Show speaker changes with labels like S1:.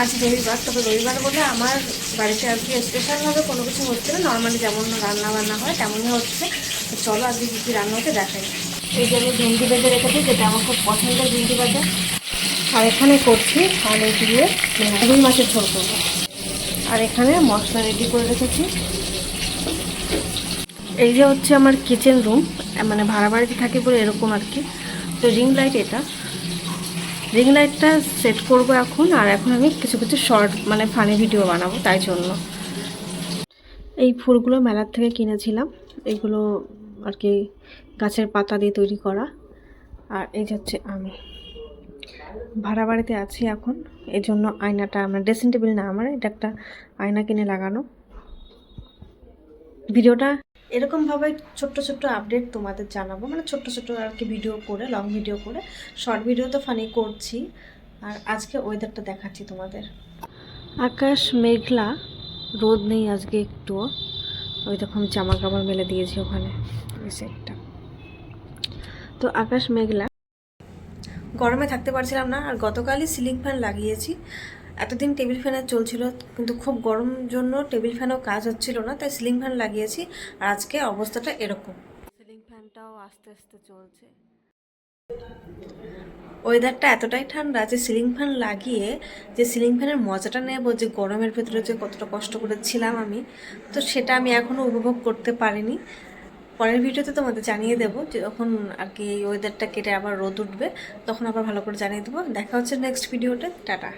S1: আজ রবিবার, তবে রবিবার বলে আমার বাড়িতে আর কি স্পেশালভাবে কোনো কিছু হচ্ছে না। নর্মালি যেমন রান্না বান্না হয়, তেমনই হচ্ছে। চলো আজকে কী কী রান্না হচ্ছে দেখাই। এই যে আমি ভেন্ডি বেজে রেখেছি, যেটা আমার খুব পছন্দের ভেন্ডি বাজা আর এখানে করছি আলু দিয়ে রুই মাছের ঝোল করব। আর এখানে মশলা রেডি করে রেখেছি। এই যে হচ্ছে আমার কিচেন রুম মানে ভাড়া বাড়িতে থাকি বলে এরকম আর কি। তো রিং লাইট এটা। রিং লাইটটা সেট করব এখন, আর এখন আমি কিছু কিছু শর্ট মানে ফানি ভিডিও বানাবো, তাই জন্য। এই ফুলগুলো মেলার থেকে কিনেছিলাম এইগুলো আর কি গাছের পাতা দিয়ে তৈরি করা। আর এই হচ্ছে আমি ভাড়া বাড়িতে আছি এখন এই জন্য আয়নাটা আমার ড্রেসিং টেবিল না আমার, এটা একটা আয়না কিনে লাগানো। ভিডিওটা এরকমভাবে ছোট্ট ছোট্ট আপডেট তোমাদের জানাব। মানে ছোট্ট ছোট্ট আর কি ভিডিও করে লং ভিডিও করে। শর্ট ভিডিও তো ফানি করছি। আর আজকে ওয়েদারটা দেখাচ্ছি তোমাদের। আকাশ মেঘলা, রোদ নেই আজকে একটুও। ওই আমি জামা কাপড় মেলে দিয়েছি ওখানে ওই সেটটা তো আকাশ মেঘলা। গরমে থাকতে পারছিলাম না, আর গতকালই সিলিং ফ্যান লাগিয়েছি। এতদিন টেবিল ফ্যানে চলছিল কিন্তু খুব গরম জন্য টেবিল ফ্যানও কাজ হচ্ছিল না তাই সিলিং ফ্যান লাগিয়েছি আর আজকে অবস্থাটা এরকম। সিলিং ফ্যানটাও আস্তে আস্তে চলছে। ওয়েদারটা এতটাই ঠান্ডা যে সিলিং ফ্যান লাগিয়ে যে সিলিং ফ্যানের মজাটা নেব যে গরমের ভেতরে যে কতটা কষ্ট করেছিলাম আমি তো সেটা আমি এখনও উপভোগ করতে পারিনি। পরের ভিডিওতে তোমাদের জানিয়ে দেবো যে যখন আর কি ওয়েদারটা কেটে আবার রোদ উঠবে তখন আবার ভালো করে জানিয়ে দেবো। দেখা হচ্ছে নেক্সট ভিডিওতে টাটা।